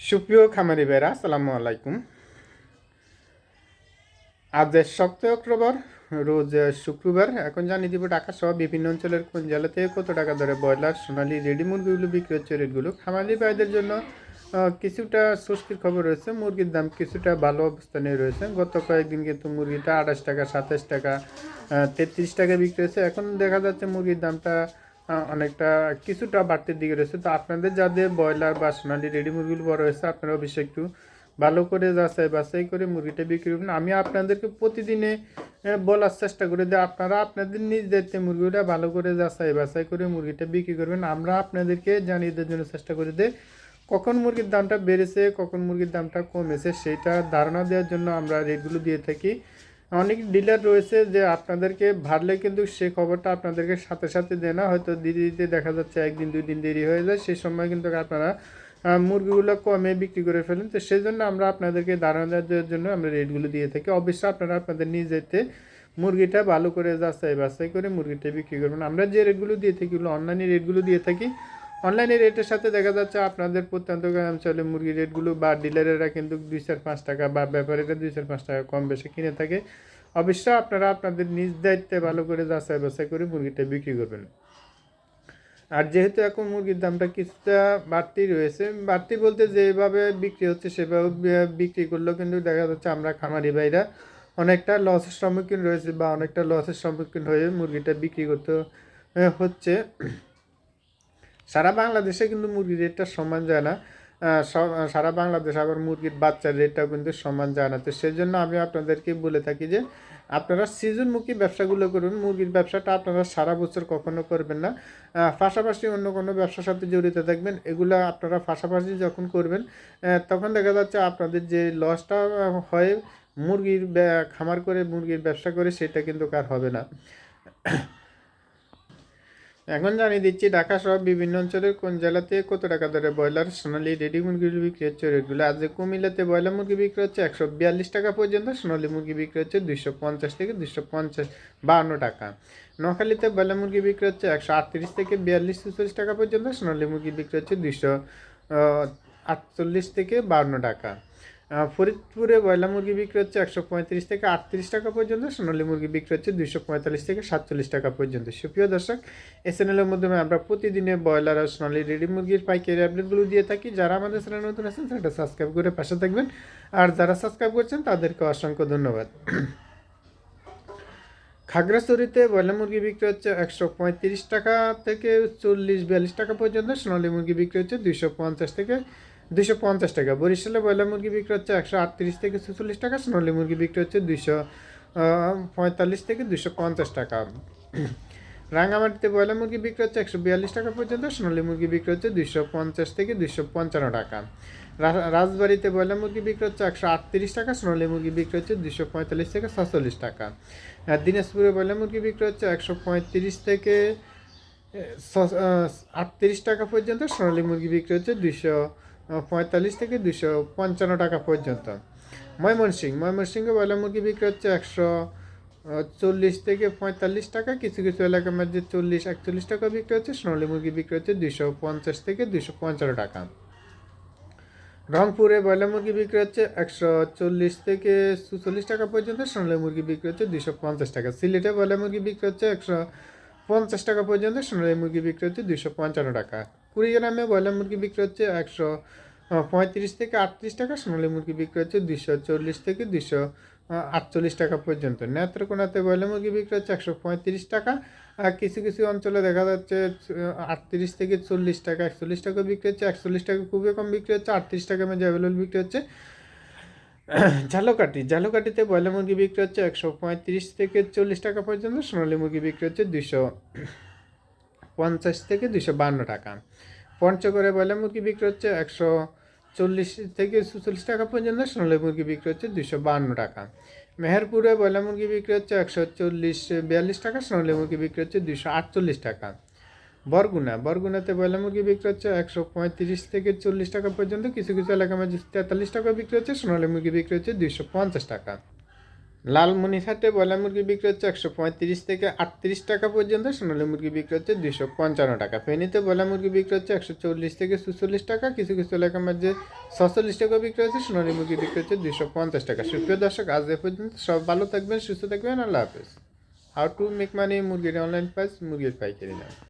সুপ্রিয় খামারি বেরা আসসালামু আলাইকুম। আজ সপ্তাহ অক্টোবর রোজ শুক্রবার, এখন জানিয়ে দিব ঢাকা সহ বিভিন্ন অঞ্চলের কোন জেলা থেকে কত টাকা ধরে ব্রয়লার, সোনালি, রেডি মুরগিগুলো বিক্রি হচ্ছে রেটগুলো। খামারি ভাইদের জন্য কিছুটা স্বস্তির খবর রয়েছে, মুরগির দাম কিছুটা ভালো অবস্থানে রয়েছে। গত কয়েকদিন কিন্তু মুরগিটা আঠাশ টাকা, সাতাশ টাকা তেত্রিশ টাকা বিক্রি হয়েছে। এখন দেখা যাচ্ছে মুরগির দামটা অনেকটা কিছুটা বাড়তির দিকে রয়েছে। তো আপনাদের যাদের ব্রয়লার বা সোনালি রেডি মুরগিগুলো বড় হয়েছে, আপনারা অবশ্যই একটু ভালো করে যাচাই বাছাই করে মুরগিটা বিক্রি করবেন। আমি আপনাদেরকে প্রতিদিনে বলার চেষ্টা করে যে আপনারা আপনাদের নিজ দায়িত্বে মুরগিটা ভালো করে যাচাই বাছাই করে মুরগিটা বিক্রি করবেন। আমরা আপনাদেরকে জানিয়ে দেওয়ার জন্য চেষ্টা করি যে কখন মুরগির দামটা বেড়েছে, কখন মুরগির দামটা কমেছে, সেইটা ধারণা দেওয়ার জন্য আমরা রেটগুলো দিয়ে থাকি। অনেক ডিলার রয়েছে যে আপনাদেরকে ভারলে কিন্তু সে খবরটা আপনাদেরকে সাথে সাথে দেয় না। হয়তো দিতে দিতে দেখা যাচ্ছে একদিন দুই দিন দেরি হয়ে যায়। সেই সময় কিন্তু আপনারা মুরগিগুলো কমে বিক্রি করে ফেলেন। তো সেই জন্য আমরা আপনাদেরকে ধারণা দেওয়ার জন্য আমরা রেটগুলো দিয়ে থাকি। অবশ্যই আপনারা আপনাদের নিজেতে মুরগিটা ভালো করে যাচাই বাছাই করে মুরগিটা বিক্রি করবেন। আমরা যে রেটগুলো দিয়ে থাকি ওগুলো অনলাইনে রেটগুলো দিয়ে থাকি। অনলাইনে রেটের সাথে দেখা যাচ্ছে আপনাদের প্রত্যন্ত অঞ্চলে মুরগির রেটগুলো বা ডিলারেরা কিন্তু দুই চার পাঁচ টাকা বা ব্যাপারীরা দুই চার পাঁচ টাকা কম বেশি কিনে থাকে। অবশ্যই আপনারা আপনাদের নিজ দায়িত্বে ভালো করে যাচাই বাছাই করে মুরগিটা বিক্রি করবেন। আর যেহেতু এখন মুরগির দামটা কিছুটা বাড়তি রয়েছে, বাড়তি বলতে যেভাবে বিক্রি হচ্ছে সেভাবে বিক্রি করলেও কিন্তু দেখা যাচ্ছে আমরা খামারি ভাইরা অনেকটা লসের সম্মুখীন রয়েছে বা অনেকটা লসের সম্মুখীন হয়ে মুরগিটা বিক্রি করতে হচ্ছে। সারা বাংলাদেশে কিন্তু মুরগির রেটটা সমান যায় না। সারা বাংলাদেশ আবার মুরগির বাচ্চার রেটটাও কিন্তু সমান যায় না। তো সেই জন্য আমি আপনাদেরকে বলে থাকি যে, আপনারা সিজনমুখী ব্যবসাগুলো করুন। মুরগির ব্যবসাটা আপনারা সারা বছর কখনো করবেন না। পাশাপাশি অন্য কোনো ব্যবসার সাথে জড়িত থাকবেন। এগুলো আপনারা পাশাপাশি যখন করবেন তখন দেখা যাচ্ছে আপনাদের যে লসটা হয় মুরগির খামার করে মুরগির ব্যবসা করে, সেটা কিন্তু কার হবে না। এখন জানিয়ে দিচ্ছি, ঢাকা সহ বিভিন্ন অঞ্চলের কোন জেলাতে কত টাকা দরে ব্রয়লার, সোনালি রেডি মুরগির বিক্রি হচ্ছে? রেটগুলো আজ কুমিল্লাতে ব্রয়লার মুরগি বিক্রি হচ্ছে একশো বিয়াল্লিশ টাকা পর্যন্ত, সোনালি মুরগি বিক্রি হচ্ছে দুইশো পঞ্চাশ থেকে দুইশো পঞ্চাশ বাহান্ন টাকা। নোয়াখালীতে ব্রয়লার মুরগি বিক্রি হচ্ছে একশো আটত্রিশ থেকে বিয়াল্লিশ চল্লিশ টাকা পর্যন্ত, সোনালি মুরগি বিক্রি হচ্ছে দুইশো আটচল্লিশ থেকে বাহান্ন টাকা। ফরিদপুরে ব্রয়লার মুরগি বিক্রি হচ্ছে একশো পঁয়ত্রিশ থেকে আটত্রিশ টাকা পর্যন্ত, সোনালী মুরগি বিক্রি হচ্ছে দুইশো পঁয়তাল্লিশ থেকে সাতচল্লিশ টাকা পর্যন্ত। সুপ্রিয় দর্শক এই চ্যানেলের মাধ্যমে আমরা প্রতিদিনে ব্রয়লার আর সোনালি রেডি মুরগির পাইকারি আপডেটগুলো দিয়ে থাকি। যারা আমাদের চ্যানেল নতুন আছেন সেটা সাবস্ক্রাইব করে পাশে থাকবেন। আর যারা সাবস্ক্রাইব করছেন, তাদেরকে অসংখ্য ধন্যবাদ। খাগড়াছড়িতে ব্রয়লার মুরগি বিক্রি হচ্ছে একশো পঁয়ত্রিশ টাকা থেকে চল্লিশ বিয়াল্লিশ টাকা পর্যন্ত, সোনালি মুরগি বিক্রি হচ্ছে দুইশো পঞ্চাশ থেকে দুইশো পঞ্চাশ টাকা। বরিশালে ব্রয়লার মুরগি বিক্রি হচ্ছে একশো আটত্রিশ থেকে ছেচল্লিশ টাকা, সোনালি মুরগি বিক্রি হচ্ছে দুইশো পঁয়তাল্লিশ থেকে দুইশো পঞ্চাশ টাকা। রাঙামাটিতে ব্রয়লার মুরগি বিক্রি হচ্ছে একশো বিয়াল্লিশ টাকা পর্যন্ত, সোনালি মুরগি বিক্রি হচ্ছে দুইশো পঞ্চাশ থেকে দুইশো পঞ্চান্ন টাকা। রাজবাড়িতে ব্রয়লার মুরগি বিক্রি হচ্ছে একশো আটত্রিশ টাকা, সোনালী মুরগি বিক্রি হচ্ছে দুইশো পঁয়তাল্লিশ থেকে সাতচল্লিশ টাকা। দিনাজপুরে ব্রয়লার মুরগি বিক্রি হচ্ছে একশো পঁয়ত্রিশ থেকে আটত্রিশ টাকা পর্যন্ত, সোনালি মুরগি বিক্রি হচ্ছে দুইশো পঁয়তাল্লিশ থেকে দুশো পঞ্চান্ন টাকা পর্যন্ত। ময়মনসিং ময়মনসিংহে ব্রয়লার মুরগি বিক্রি হচ্ছে একশো চল্লিশ থেকে পঁয়তাল্লিশ টাকা। কিছু কিছু এলাকার মধ্যে চল্লিশ, একচল্লিশ টাকা বিক্রি হচ্ছে। সোনালী মুরগি বিক্রি হচ্ছে দুশো পঞ্চাশ থেকে দুশো পঞ্চান্ন টাকা। রংপুরে ব্রয়লার মুরগি বিক্রি হচ্ছে একশো চল্লিশ থেকে চুচল্লিশ টাকা পর্যন্ত। সোনালী মুরগি বিক্রি হচ্ছে দুশো পঞ্চাশ টাকা। সিলেটে ব্রয়লার মুরগি বিক্রি হচ্ছে একশো পঞ্চাশ টাকা পর্যন্ত। সোনালী মুরগি বিক্রি হচ্ছে দুশো পঞ্চান্ন টাকা। কুড়িগ্রামে ব্রয়লার মুরগি বিক্রি হচ্ছে একশো পঁয়ত্রিশ থেকে আটত্রিশ টাকা, সোনালী মুরগি বিক্রি হচ্ছে দুইশো চল্লিশ থেকে দুইশো আটচল্লিশ টাকা পর্যন্ত। নেত্রকোনাতে ব্রয়লার মুরগি বিক্রি হচ্ছে একশো পঁয়ত্রিশ টাকা, আর কিছু কিছু অঞ্চলে দেখা যাচ্ছে আটত্রিশ থেকে চল্লিশ টাকা, একচল্লিশ টাকা বিক্রি হচ্ছে, একচল্লিশ টাকা খুবই কম বিক্রি হচ্ছে, আটত্রিশ টাকা মেঝে অ্যাভেলেবল বিক্রি হচ্ছে। ঝালকাঠি, ঝালকাঠিতে ব্রয়লার মুরগি বিক্রি হচ্ছে একশো পঁয়ত্রিশ থেকে চল্লিশ টাকা পর্যন্ত, সোনালী মুরগি বিক্রি হচ্ছে দুশো পঞ্চাশ থেকে দুশো বান্ন টাকা। পঞ্চগড়ে ব্রয়লার মুরগি বিক্রি হচ্ছে একশো চল্লিশ থেকে চল্লিশ টাকা পর্যন্ত, সোনালী মুরগি বিক্রি হচ্ছে দুশো বান্ন টাকা। মেহেরপুরে ব্রয়লার মুরগি বিক্রি হচ্ছে একশো চল্লিশ বিয়াল্লিশ টাকা, সোনালী মুরগি বিক্রি হচ্ছে দুশো আটচল্লিশ টাকা। বরগুনা, বরগুনাতে ব্রয়লার মুরগি বিক্রি হচ্ছে একশো পঁয়ত্রিশ থেকে চল্লিশ টাকা পর্যন্ত, কিছু কিছু এলাকার মধ্যে তেতাল্লিশ টাকা বিক্রি হচ্ছে, সোনালী মুরগি বিক্রি হচ্ছে দুশো পঞ্চাশ টাকা। লালমনিরহাটে ব্রয়লার মুরগি বিক্রি হচ্ছে একশো পঁয়ত্রিশ থেকে আটত্রিশ টাকা পর্যন্ত, সোনালী মুরগি বিক্রি হচ্ছে দুশো পঞ্চান্ন টাকা। ফেনীতে ব্রয়লার মুরগি বিক্রি হচ্ছে একশো চল্লিশ থেকে সুচল্লিশ টাকা, কিছু কিছু এলাকার মধ্যে ছচল্লিশ টাকা বিক্রি হচ্ছে, সোনালী মুরগি বিক্রি হচ্ছে দুশো পঞ্চাশ টাকা। সুপ্রিয় দর্শক, আজ এ পর্যন্ত সব ভালো থাকবেন, সুস্থ থাকবেন, আল্লাহ হাফেজ। হাউ টু মেক মানি মুরগির অনলাইন প্রাইস মুরগির পাইকারি দাম।